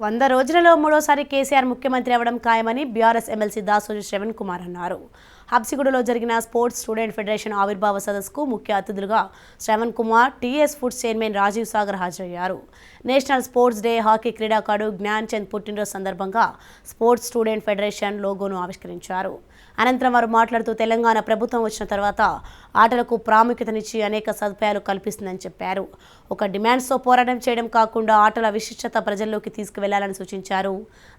వంద రోజులలో మూడోసారి కేసీఆర్ ముఖ్యమంత్రి అవడం ఖాయమని బీఆర్ఎస్ ఎమ్మెల్సీ దాసోజు శ్రవణ్ కుమార్ అన్నారు. హబ్సిగూడలో జరిగిన స్పోర్ట్స్ స్టూడెంట్ ఫెడరేషన్ ఆవిర్భావ సదస్సుకు ముఖ్య అతిథులుగా Sravan Kumar TS foods chairman Rajiv Sagar హాజరయ్యారు. నేషనల్ స్పోర్ట్స్ డే హాకీ క్రీడాకారుడు జ్ఞాన్ చంద్ పుట్టినరోజు సందర్భంగా స్పోర్ట్స్ స్టూడెంట్ ఫెడరేషన్ లోగోను ఆవిష్కరించారు. అనంతరం వారు మాట్లాడుతూ తెలంగాణ ప్రభుత్వం వచ్చిన తర్వాత ఆటలకు ప్రాముఖ్యతనిచ్చి అనేక సదుపాయాలు కల్పిస్తుందని చెప్పారు. ఒక డిమాండ్స్తో పోరాటం చేయడం కాకుండా ఆటల విశిష్టత ప్రజల్లోకి తీసుకువెళ్ళాలని సూచించారు.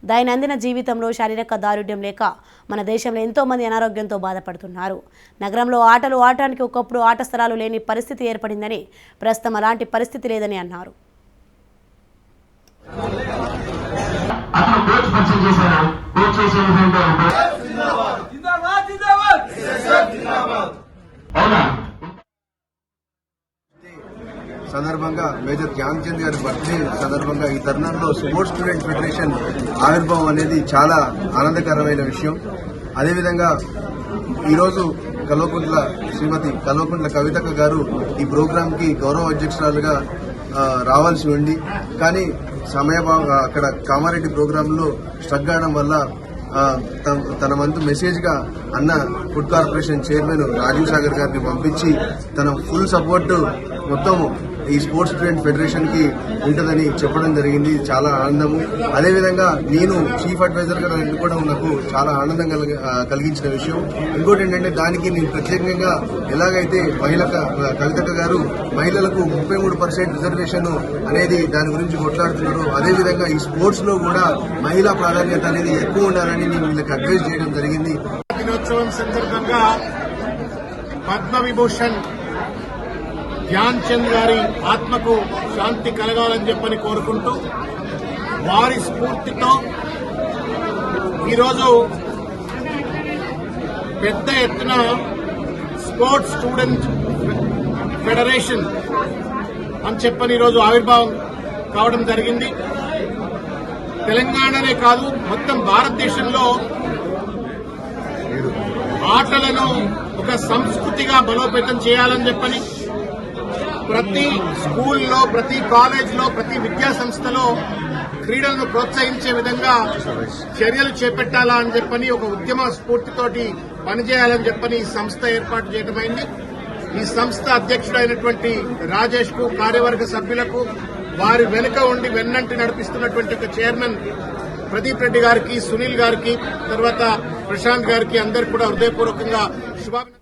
దైనందిన జీవితంలో శారీరక దారుఢ్యం లేక మన దేశంలో ఎంతో మంది అనారోగ్యంతో బాధపడుతున్నారు. నగరంలో ఆటలు ఆడటానికి ఒకప్పుడు ఆట స్థలాలు లేని పరిస్థితి ఏర్పడిందని ప్రస్తుతం అలాంటి పరిస్థితి లేదని అన్నారు. సందర్భంగా మేజర్ ధ్యాన్ చంద్ గారి బర్త్డే సందర్భంగా ఈ తరుణంలో స్పోర్ట్స్ స్టూడెంట్ ఫెడరేషన్ ఆవిర్భావం అనేది చాలా ఆనందకరమైన విషయం. అదేవిధంగా ఈరోజు కల్వకుంట్ల శ్రీమతి కల్వకుంట్ల కవితక్క గారు ఈ ప్రోగ్రామ్కి గౌరవ అధ్యక్షురాలుగా రావాల్సి ఉంది. కానీ సమయభావం అక్కడ కామారెడ్డి ప్రోగ్రామ్లో స్ట్రక్ కావడం వల్ల తన- వంతు మెసేజ్గా అన్న food corporation chairman Rajiv Sagar గారిని పంపించి తన ఫుల్ సపోర్ట్ మొత్తం ఈ స్పోర్ట్స్ స్టూడెంట్ ఫెడరేషన్కి ఉంటుందని చెప్పడం జరిగింది. చాలా ఆనందము. అదేవిధంగా నేను చీఫ్ అడ్వైజర్గా కూడా నాకు చాలా ఆనందం కలిగించిన విషయం. ఇంకోటి ఏంటంటే దానికి నేను ప్రత్యేకంగా ఎలాగైతే మహిళ కవితక గారు మహిళలకు ముప్పై మూడు పర్సెంట్ రిజర్వేషన్ అనేది దాని గురించి కొట్లాడుతున్నారు అదేవిధంగా ఈ స్పోర్ట్స్లో కూడా మహిళా ప్రాధాన్యత అనేది ఎక్కువ ఉండాలని నేను వీళ్ళకి అడ్వైజ్ చేయడం జరిగింది. దినోత్సవం సందర్భంగా పద్మ విభూషణ్ ధ్యాన్ చంద్ గారి ఆత్మకు శాంతి కలగాలని చెప్పని కోరుకుంటూ వారి స్ఫూర్తితో ఈరోజు పెద్ద ఎత్తున స్పోర్ట్స్ స్టూడెంట్ ఫెడరేషన్ అని చెప్పని ఈరోజు ఆవిర్భావం కావడం జరిగింది. తెలంగాణనే కాదు మొత్తం భారతదేశంలో ఆటలను ఒక సంస్కృతిగా బలోపేతం చేయాలని చెప్పని ప్రతి స్కూల్లో ప్రతి కాలేజ్లో ప్రతి విద్యా సంస్థలో క్రీడలను ప్రోత్సహించే విధంగా చర్యలు చేపట్టాలా అని చెప్పని ఒక ఉద్యమ స్ఫూర్తితోటి పనిచేయాలని చెప్పని ఈ సంస్థ ఏర్పాటు చేయడమైంది ఈ సంస్థ అధ్యక్షుడైనటువంటి రాజేష్కు కార్యవర్గ సభ్యులకు వారి వెనుక ఉండి వెన్నంటి నడిపిస్తున్నటువంటి ఒక చైర్మన్ ప్రదీప్ రెడ్డి గారికి సునీల్ గారికి తర్వాత ప్రశాంత్ గారికి అందరికి కూడా హృదయపూర్వకంగా శుభాభినందనలు.